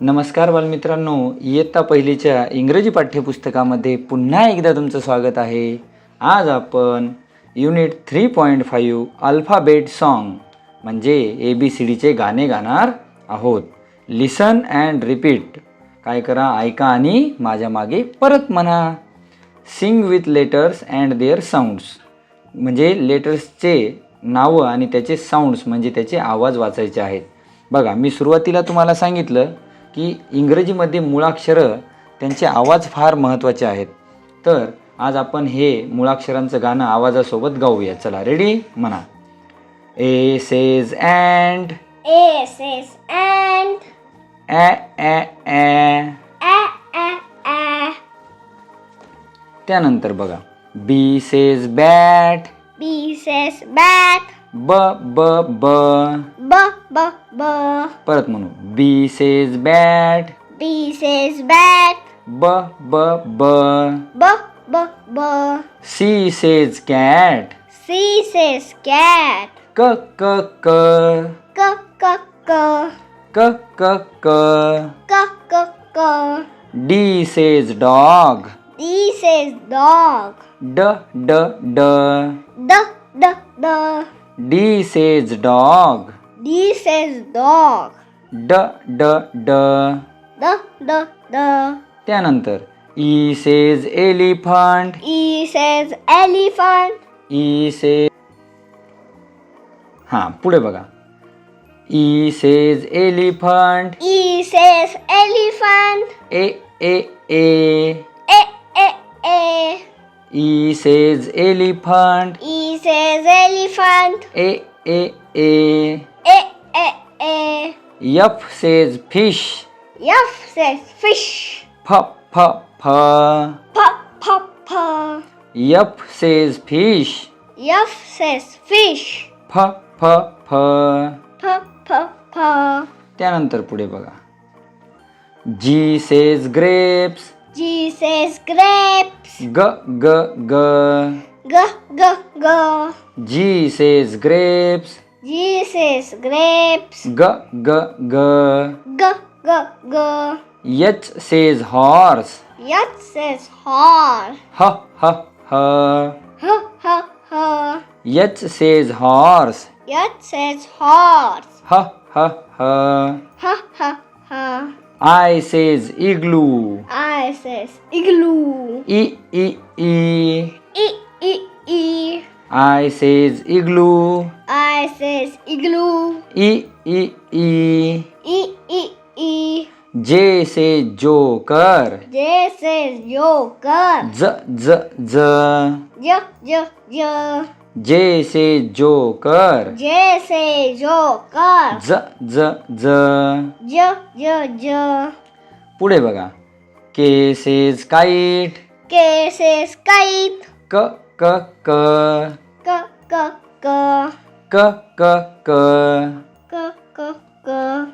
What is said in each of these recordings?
नमस्कार बालमित्रांनो इयत्ता पहिलीच्या इंग्रजी पाठ्यपुस्तकामध्ये पुन्हा एकदा तुमचं स्वागत आहे. आज आपण unit three point five alphabet song म्हणजे ए बी सी डीचे गाणे गाणार आहोत. Listen and repeat. काय करा ऐका आणि माझ्या मागे परत म्हणा. Sing with letters and their sounds. म्हणजे लेटर्सचे नावं आणि त्याचे साऊंड्स म्हणजे त्याचे आवाज वाचायचे आहेत. बघा मी सुरुवातीला तुम्हाला सांगितलं की इंग्रजीमध्ये मुळाक्षरं त्यांचे आवाज फार महत्त्वाचे आहेत. तर आज आपण हे मुळाक्षरांचं गाणं आवाजासोबत गाऊया. चला रेडी म्हणा. A says and A says and, ॲ ॲ ॲ. त्यानंतर बघा. B says bat B says bat, ब ब ब b, b, b. परत म्हणू B says bat B says bat, ब ब ब b, b, b. सी says cat C says cat, क क क k, k, k. क क क K, k, k. D says dog D says dog, ड ड ड d, d, D says dog. D says dog. D d d. D d d. त्यानंतर E says elephant. E says elephant. E says हाँ पुढे बघा E says elephant. E says elephant. A a a. A a a. E says elephant. E says elephant, A A A A, A, A. F says fish F says fish, फ फ फ P, P, P. F says fish F says fish, फ फ फ P, P, P. त्यानंतर पुढे बघा जी says grapes G says grapes, ग ग ग G, G, G. G says grapes. G says grapes. G, G, G. G, G, G. H says horse. Y says horse. Ha ha ha. Ha ha ha. Y says horse. Y says horse. Ha ha ha. Ha ha ha. I says igloo. I says igloo. E, E, E. E. I says igloo. I says igloo. E E E. E E E. J says joker. J says joker. Z Z Z. J J J. J says joker. J says joker. Z Z Z. J J J. पुढे बघा. K says kite. K says kite. K 哥哥，哥哥哥，哥哥哥，哥哥哥。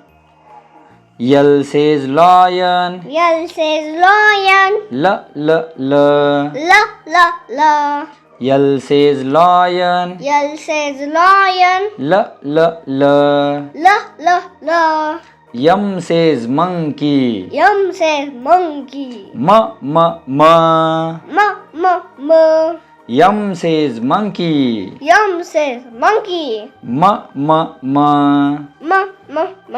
L says lion. L says lion. L L L. L L L. L says lion. L says lion. L L L. L L L. Yum says monkey. Yum says monkey. Ma ma ma. Ma ma ma. यम says monkey M says monkey, म म म M, M, M.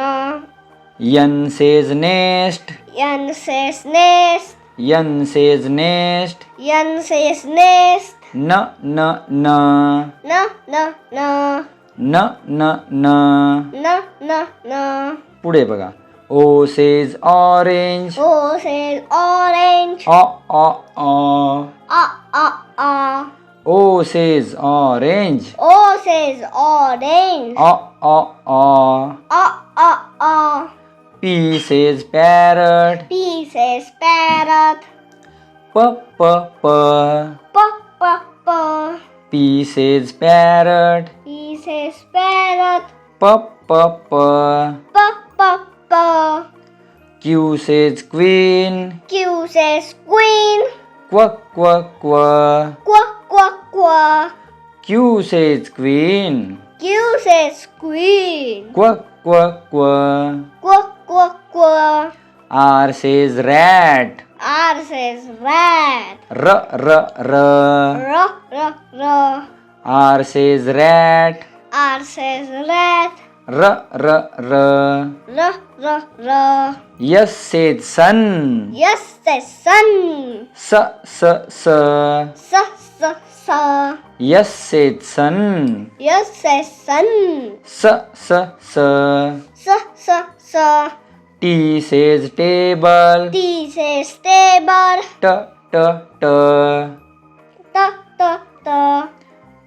यन says nest N says nest, यन says nest N says nest, न न न N, N, N. न न न N, N, N. पुढे बघा ओ says orange O says orange, a a a A, A, uh. O says orange. O says orange. Uh, uh, uh. Uh, uh, uh. P says parrot. P says parrot. P, p, p. P, p, p. P says parrot. P says parrot. P, p, p. P, p, p. Q says queen. Q says queen. Qua qua qua. Qua qua qua. Q says queen. Q says queen. Qua qua qua. Qua qua qua. R says rat. R says rat. R, r, r. R, r, r. R says rat. R says rat. R, R, R. R, R, R. S says sun. Yes says sun. S, S, S. S, S, S. S says sun. Yes says sun. S, S, S. S, S, S. T says table. T says table. T, T, T. T, T, T.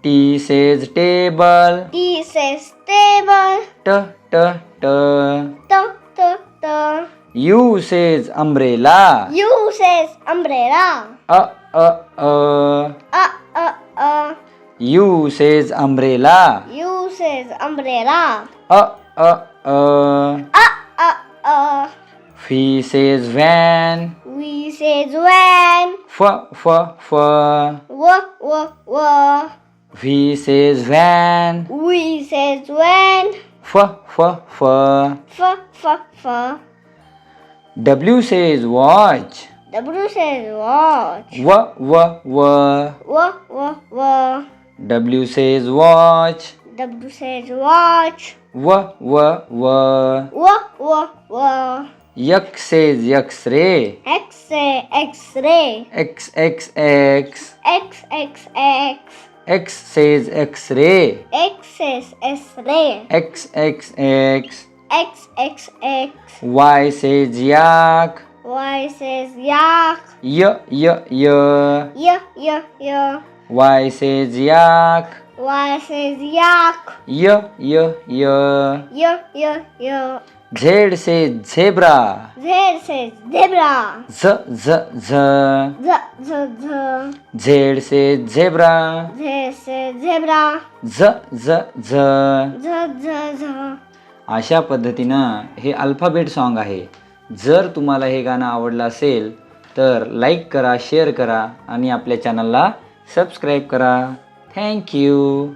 T says table. T says table. T, T, T. T, T, T. U says umbrella. U says umbrella. A, A, A. Uh, uh, uh. U says umbrella. U says umbrella. A, A, A. Uh, uh, uh. V says van. We says when. F, F, F. W, w, w. V says van. We says when. F, F, F. F, f, f. W says watch. W says watch. W, W, W. W, w, w. W says watch. W says watch. W, W, W. W, w, w. X says X-ray. X say X-ray. X, X, X. X, X, X. X says X-ray. X says X-ray. X, X, X. X, X, X. Y says yak. Y says yak. Y, Y, Y. Y, y, y. Y says yak. Y says yak. Y, Y, Y. Y, y, y. Z says zebra. Z says zebra. Z, Z, Z. Z, z, z. Z says zebra. Z says zebra. Z, Z, Z. Z, z, z. अशा पद्धतीनं हे alphabet song आहे जर तुम्हाला हे गाणं आवडलं असेल तर like करा शेअर करा आणि आपल्या चॅनलला सबस्क्राईब करा Thank you.